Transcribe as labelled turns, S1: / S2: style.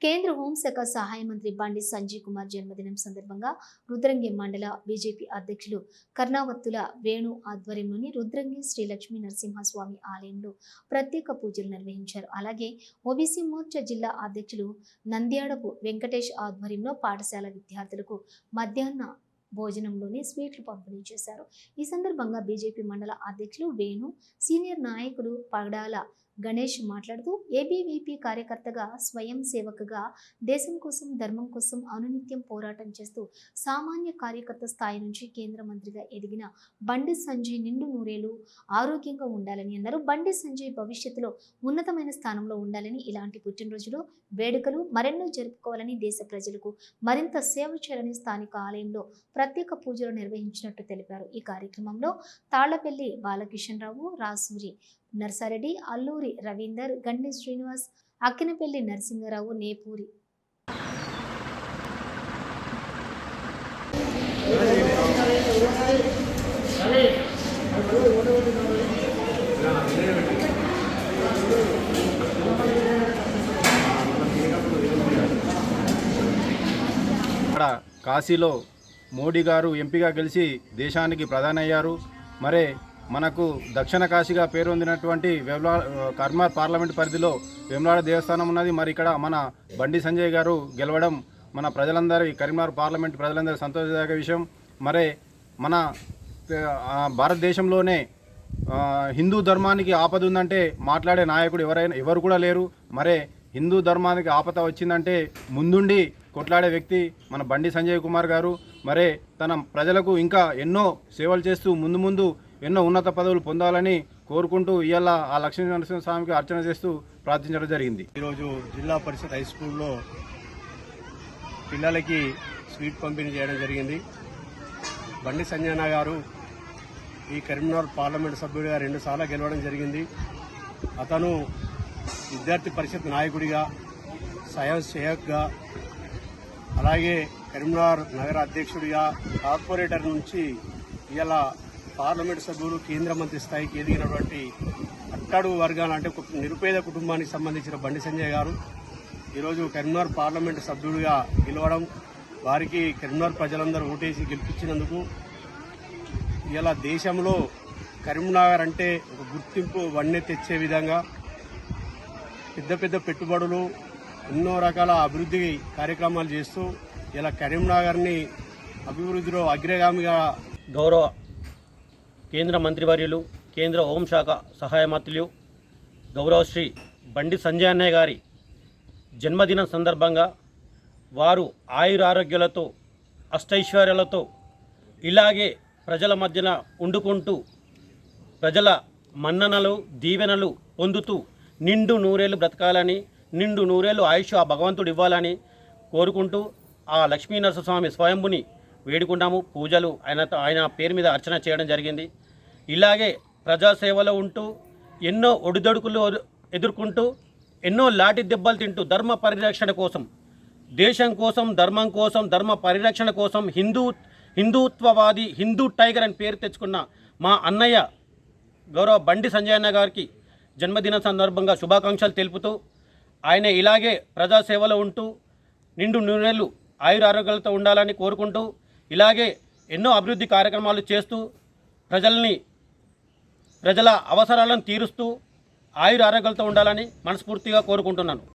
S1: కేంద్ర హోంశాఖ సహాయ మంత్రి బండి సంజయ్ కుమార్ జన్మదినం సందర్భంగా రుద్రంగి మండల బీజేపీ అధ్యక్షులు కర్ణావర్తుల వేణు ఆధ్వర్యంలోని రుద్రంగి శ్రీ లక్ష్మీ నరసింహస్వామి ఆలయంలో ప్రత్యేక పూజలు నిర్వహించారు. అలాగే ఓబీసీ మోర్చా జిల్లా అధ్యక్షులు నంద్యాడపు వెంకటేష్ ఆధ్వర్యంలో పాఠశాల విద్యార్థులకు మధ్యాహ్న భోజనంలోనే స్వీట్లు పంపిణీ చేశారు. ఈ సందర్భంగా బీజేపీ మండల అధ్యక్షులు వేణు సీనియర్ నాయకులు పగడాల గణేష్ మాట్లాడుతూ ఏబీవీపీ కార్యకర్తగా స్వయం సేవకుగా దేశం కోసం ధర్మం కోసం అనునిత్యం పోరాటం చేస్తూ సామాన్య కార్యకర్త స్థాయి నుంచి కేంద్ర మంత్రిగా ఎదిగిన బండి సంజయ్ నిండు నూరేలు ఆరోగ్యంగా ఉండాలని అన్నారు. బండి సంజయ్ భవిష్యత్తులో ఉన్నతమైన స్థానంలో ఉండాలని ఇలాంటి పుట్టినరోజులో వేడుకలు మరెన్నో జరుపుకోవాలని దేశ ప్రజలకు మరింత సేవ చేయాలని స్థానిక ఆలయంలో ప్రత్యేక పూజలు నిర్వహించినట్టు తెలిపారు. ఈ కార్యక్రమంలో తాళ్ళపల్లి బాలకిషన్ రావు రాసూరి నర్సారెడ్డి అల్లూరి రవీందర్ గండి శ్రీనివాస్ అక్కినపల్లి నరసింహరావు నేపూరి.
S2: అక్కడ కాశీలో మోడీ గారు ఎంపీగా గెలిచి దేశానికి ప్రధానయ్యారు. మరే మనకు దక్షిణ కాశీగా పేరొందినటువంటి వెమ్లా కర్మార్ పార్లమెంట్ పరిధిలో వెమ్లాడ దేవస్థానం ఉన్నది. మరి ఇక్కడ మన బండి సంజయ్ గారు గెలవడం మన ప్రజలందరి కరీంనగర్ పార్లమెంట్ ప్రజలందరి సంతోషదాయక విషయం. మరే మన భారతదేశంలోనే హిందూ ధర్మానికి ఆపద ఉందంటే మాట్లాడే నాయకుడు ఎవరైనా ఎవరు కూడా లేరు. మరే హిందూ ధర్మానికి ఆపద వచ్చిందంటే ముందుండి కొట్లాడే వ్యక్తి మన బండి సంజయ్ కుమార్ గారు. మరే తన ప్రజలకు ఇంకా ఎన్నో సేవలు చేస్తూ ముందు ముందు ఎన్నో ఉన్నత పదవులు పొందాలని కోరుకుంటూ ఇవాళ ఆ లక్ష్మీ నరసింహ స్వామికి అర్చన చేస్తూ ప్రార్థించడం జరిగింది.
S3: ఈరోజు జిల్లా పరిషత్ హై స్కూల్లో పిల్లలకి స్వీట్ పంపిణీ చేయడం జరిగింది. బండి సంజయన గారు ఈ కరీంనగర్ పార్లమెంట్ సభ్యుడిగా రెండుసార్లు గెలవడం జరిగింది. అతను విద్యార్థి పరిషత్ నాయకుడిగా స్వయం సేవక్గా అలాగే కరీంనగర్ నగర అధ్యక్షుడిగా కార్పొరేటర్ నుంచి ఇలా పార్లమెంట్ సభ్యులు కేంద్ర మంత్రి స్థాయికి ఎదిగినటువంటి అట్టడుగు వర్గాలు అంటే ఒక నిరుపేద కుటుంబానికి సంబంధించిన బండి సంజయ్ గారు ఈరోజు కరీంనగర్ పార్లమెంటు సభ్యుడిగా గెలవడం వారికి కరీంనగర్ ప్రజలందరూ ఓటేసి గెలిపించినందుకు ఇలా దేశంలో కరీంనగర్ అంటే ఒక గుర్తింపు వన్నె తెచ్చే విధంగా పెద్ద పెద్ద పెట్టుబడులు ఎన్నో రకాల అభివృద్ధి కార్యక్రమాలు చేస్తూ ఇలా కరీంనగర్ని అభివృద్ధిలో అగ్రగామిగా
S4: గౌరవ కేంద్ర మంత్రివర్యులు కేంద్ర హోంశాఖ సహాయ మంత్రులు గౌరవశ్రీ బండి సంజయ్ అన్నయ్య గారి జన్మదినం సందర్భంగా వారు ఆయురారోగ్యాలతో అష్టైశ్వర్యాలతో ఇలాగే ప్రజల మధ్యన ఉండుకుంటూ ప్రజల మన్ననలు దీవెనలు పొందుతూ నిండు నూరేళ్ళు బ్రతకాలని నిండు నూరేళ్ళు ఆయుష్ ఆ భగవంతుడు ఇవ్వాలని కోరుకుంటూ ఆ లక్ష్మీ నరసింహస్వామి స్వయంభుని వేడుకున్నాము పూజలు ఆయన ఆయన పేరు మీద అర్చన చేయడం జరిగింది. ఇలాగే ప్రజాసేవలో ఉంటూ ఎన్నో ఒడిదొడుకులు ఎదుర్కొంటూ ఎన్నో లాటి దెబ్బలు తింటూ ధర్మ పరిరక్షణ కోసం దేశం కోసం ధర్మం కోసం ధర్మ పరిరక్షణ కోసం హిందూ హిందుత్వవాది హిందూ టైగర్ అని పేరు తెచ్చుకున్న మా అన్నయ్య గౌరవ బండి సంజయన్న గారికి జన్మదిన సందర్భంగా శుభాకాంక్షలు తెలుపుతూ ఆయన ఇలాగే ప్రజాసేవలో ఉంటూ నిండు నూనెలు ఆయురారోగ్యాలతో ఉండాలని కోరుకుంటూ ఇలాగే ఎన్నో అభివృద్ధి కార్యక్రమాలు చేస్తూ ప్రజల్ని ప్రజల అవసరాలను తీరుస్తూ ఆయుర ఆరోగ్యాలతో ఉండాలని మనస్ఫూర్తిగా కోరుకుంటున్నాను.